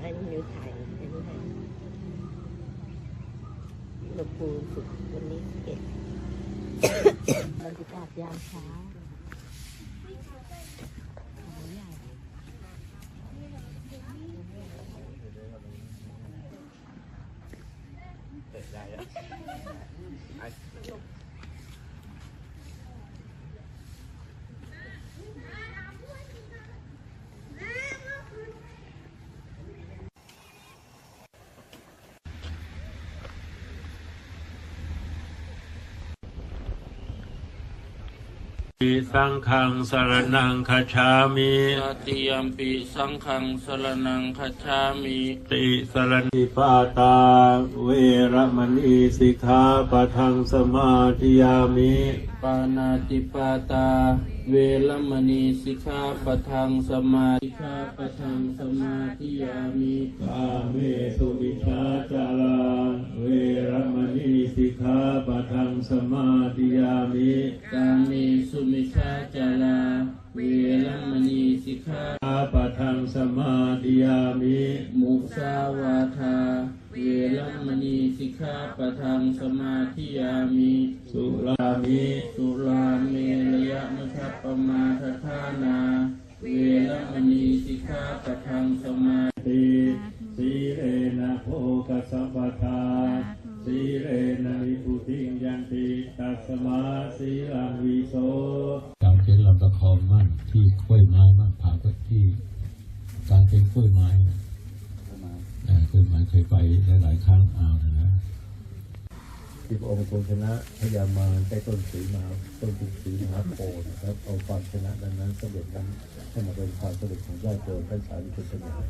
ให้นิ้วถ่ายอันนี้ให้หลวงปู่ฝึกวันนี้เอ็ดบรรยากาศยามเช้าเขาใหญ่ ปิสังฆังสรนังคาชามิตติยมปิสังขังสรนังคัจฉามิติสรณิปาตา เวรมณีสิกขาปะทังสมาธิยามิปานาติปาตา เวลมณีสิกขาปะทังสมาธิกขาปะทังสมาธิยามิกาเมสุวิชาจาราเวรมณีสิกขาปะทังสมาธิ สุราเมรยะมัชฌปปมา ที่พระองค์ทรงชนะพยามารใต้ต้นสีมาต้นบุกสีมหาโพธิ์นะครับเอาความชนะนั้นนั้นสำเร็จนั้นให้มาเป็นความสำเร็จของญาติโยมท่านสาธุชนทั้งหลาย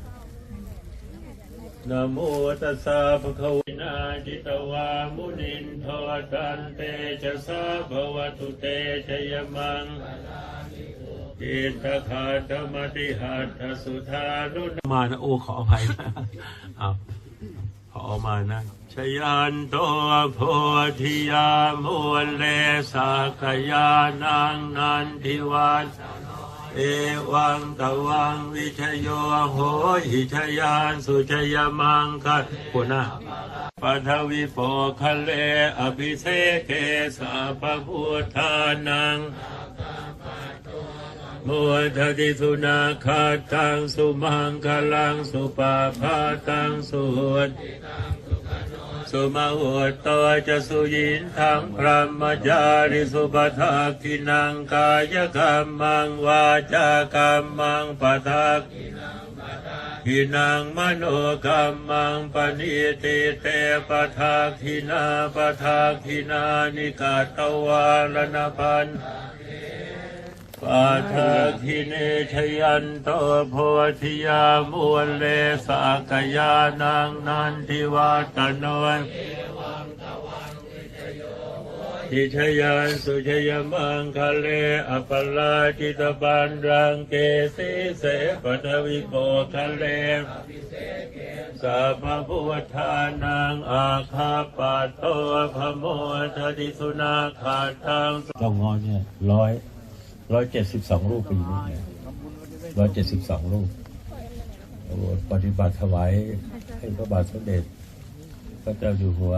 นะโมตัสสะภะคะวะนาจิตวามุนินทวตันเตชะสะภะวะตุเตชะยมังจิตตคาธรรมติหัตถสุธานุมานะโอ้ขออภัยนะ อ้ามานะชยันโตโพธิยามวลเลสักยานังนันทิวัตเอวังตวังวิชโยโหหิชยานสุชยมังคัดปุณะปัทวิโปคะเลอภิเศเกสัพพุทธานัง มุทติสุนาคาตังสุมังคลังสุปาพาตังสุหตสุมาหุตโตจะสุยินทังพระมจาริสุปทักขินังกายกรรมังวาจากรรมังปทักขินังมโนกรรมังปณิติเตปทักขินาปทักขินานิกาตวารณพันธ์ ปาทาคิเนชยันโตโพธิยามวลเลสากยานังนันทิวัตโนนทิชยานสุชยมังคะเลอปลาจิตปันรังเกสีเสปทวิโกคะเลสัพพุทธานังอาคาปัตโตพโมทติสุนาขาทังเจ้างอเนี่ยร้อย ร้อยเจ็ดสิบสองรูปปีนี้ร้อยเจ็ดสิบสองรูปปฏิบัติถวายให้พระบาทสมเด็จ พระเจ้าอยู่หัว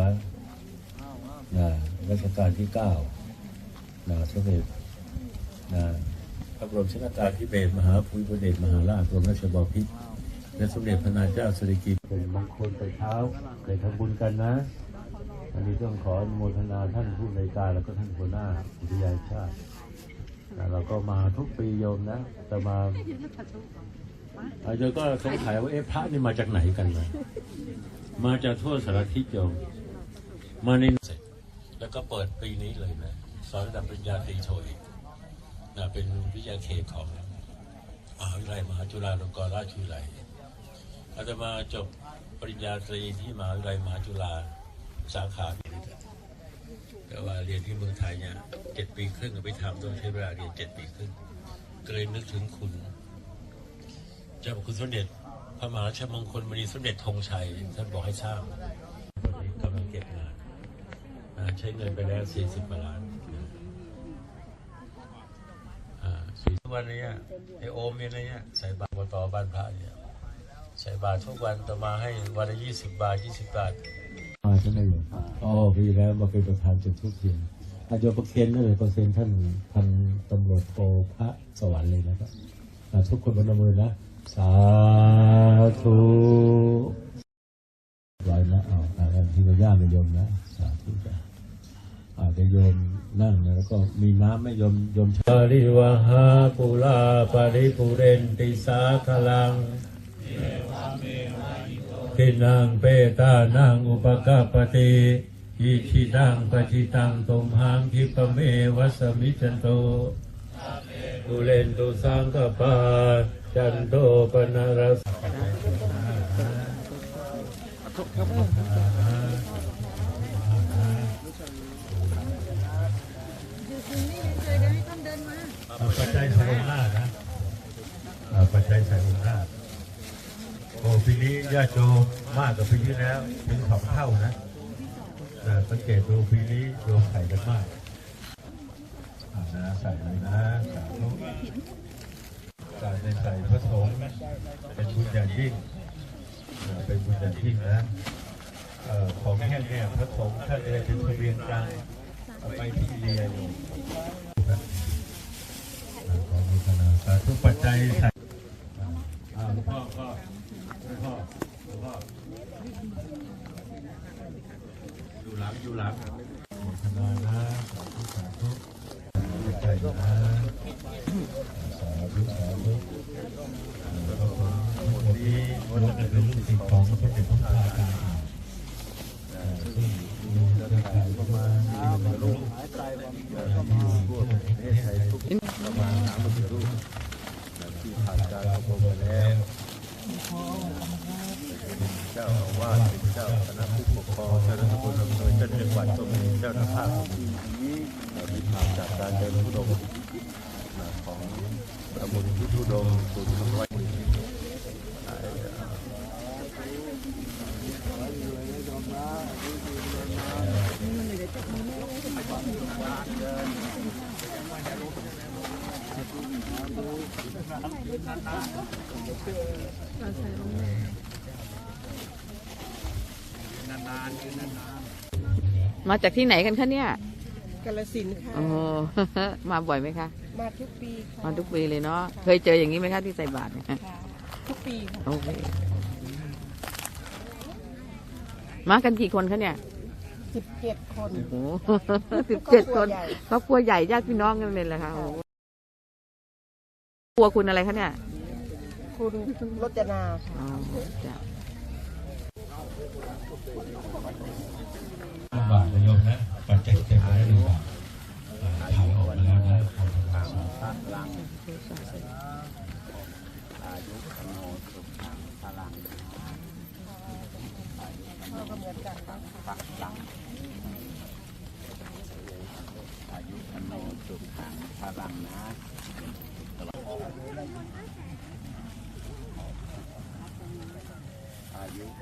นะรัชกาลที่เก้านะสมเด็จนะพระบรมชนกาธิเบศมหาภูมิพลเดชมหาราชกรมราชบพิตรและสมเด็จพระนางเจ้าสิริกิติ์เป็นมงคลแต่เช้าไปทำบุญกันนะ อันนี้ต้องขออนุโมทนาท่านผู้ในการแล้วก็ท่านหัวหน้าอุทยานชาติ เราก็มาทุกปีโยมนะ แต่มาอาจารย์ก็สงสัยว่าเอ๊ะพระนี่มาจากไหนกันนะมาจากทั่วสารทิศโยม มาในเสร็จแล้วก็เปิดปีนี้เลยนะสอนระดับปริญญาตรีโทเอกนะเป็นวิทยาเขตของมหาวิทยาลัยมหาจุฬาลงกรณราชวิทยาลัยอาตมาจบปริญญาตรีที่มหาวิทยาลัยมหาจุฬาสาขาวิทยา แต่ว่าเรียนที่เมืองไทยเนี่ยเจ็ดปีครึ่งไปทำต้องใช้เวลาเรียนเจ็ดปีครึ่งก็เลยนึกถึงคุณเจ้าพระคุณสมเด็จพระมหาราชมงคลมณีสมเด็จธงชัยท่านบอกให้สร้างตอนนี้กำลังเก็บงานใช้เงินไปแล้วสี่สิบล้านอ่สี่วันนี้ไอโอมเนี่ยนะเนี่ยใส่บาตรต่อบ้านพระเนี่ยใส่บาตรทุกวันต่อมาให้วันละยี่สิบบาทยี่สิบบาท ใช่ไหมโยมอ๋อปีแล้วมาเป็นประธานจุดทุกเทียนอาจารย์ประเคนนั่นเลยประเคนท่านพันตำรวจโทพระสวรรค์เลยนะครับอะทุกคนบนมือนะ สาธุร้อยนะเอาอ่าที่เราย่าไม่โยมนะ สาธุจ้ะอาจจะโยมนั่งนะแล้วก็มีน้ำไม่โยมโยมปริวหาปุลาปริปุเรนติสาคลัง ทินังเปตานังอุปกาปติอิชิตังปจิตังตุมหังคิปะเมวัสมิจันโตตุเลนตุสังกปาจันโตปนารสเอาปัจจัยใส่องค์หน้านะเอาปัจจัยใส่องค์หน้าโอ้ ปีนี้ญาติโยมมากกว่าปีที่แล้วถึงสองเท่านะเออสังเกตดูปีนี้โยมใส่กันมากนะใส่เลยนะสาธุการได้ใส่พระสงฆ์เป็นบุญอย่างยิ่งเป็นบุญอย่างยิ่งนะของแห้งเนี่ยพระสงฆ์ท่านเลยเป็นทะเบียนกลางไปที่เรียนขอยู่ขอบูชาสาธุปัจจัยใส่ อยู่หลังอยู่หลังบูชานะสาธุสาธุปัจนะสาธุสาธุแล้วก็วันนี้วันนี้เป็นลูกศิษย์ของพระเดชพระคุณอาจารย์ซึ่งมีเครือข่ายประมาณสี่ร้อยลูกอ่าที่อยู่ทั่วประเทศไทยทุกประมาณสามสิบรูปที่ผ่านการอบรมมาแล้ว เจ้าอาวาสเป็นเจ้าคณะผู้ปกครองเจ้าหน้าที่อำนวยเจ้าจังหวัดก็มีเจ้าหน้าภาพที่ผ่านจากการเดินทุดงของตำบลทุดงค์ศูนย์ทำไว้ มาจากที่ไหนกันคะเนี่ยกาลสินธุ์ค่ะ โอ้ มาบ่อยไหมคะ มาทุกปีค่ะมาทุกปีเลยเนาะ เคยเจออย่างนี้ไหมคะที่ใส่บาตรเนี่ยค่ะทุกปีค่ะโอเคมากันกี่คนคะเนี่ย สิบเจ็ดคนโอ้โหสิบเจ็ดคนคครรออบบคครัรัววใหใหญ่ญ่ญาติพี่น้องกันเลยแหละค่ะโอ้โหครัวคุณอะไรคะเนี่ย คุณรจนาค่ะ อ๋อจ้ะ บาทนะโยมนะปัจจัยเต็มแล้วหนึ่งบาทอ่าถ่ายออกมาแล้วนะ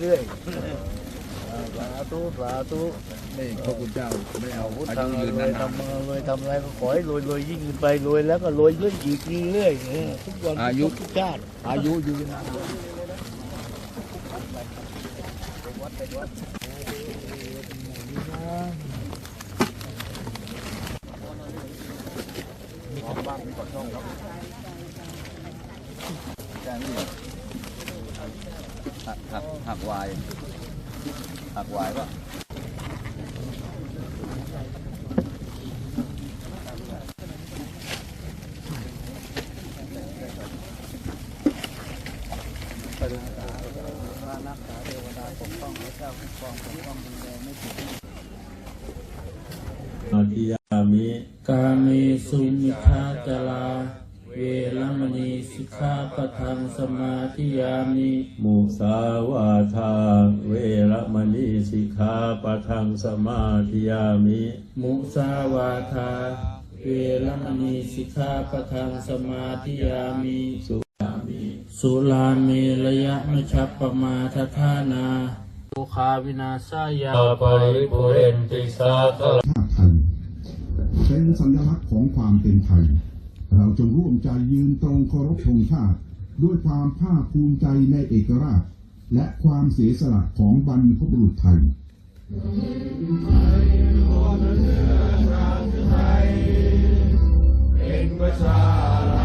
เรื่อยๆสาธุสาธุ นี่พระคุณเจ้าไม่เอาพุทธังรวยทำมารวยทำอะไรก็ขอให้รวยรวยยิ่งขึ้นไปรวยแล้วก็รวยเรื่อยอีกเรื่อยๆเออทุกวันอายุทุกชาติอายุยืนนานหักหักวายหักวาย ป่ะอาทิยามิกาเมสุมิชาจลา เวรมณีสิกขาปะทังสมาธิยามิมุสาวาทาเวระมณีสิกขาปะทังสมาธิยามิมุสาวาทา เวรมณีสิกขาปะทังสมาธิยามิสุยามิสุลาเมระยะมชฌปปมาทธานา โอคาวินาศายาปริปุเรนติสาคลชาติไทยเป็นสัญลักษณ์ของความเป็นไทย เราจงร่วมใจยืนตรงเคารพธงชาติ ด้วยความภาคภูมิใจในเอกราช และความเสียสละของบรรพบุรุษไทยใช่โ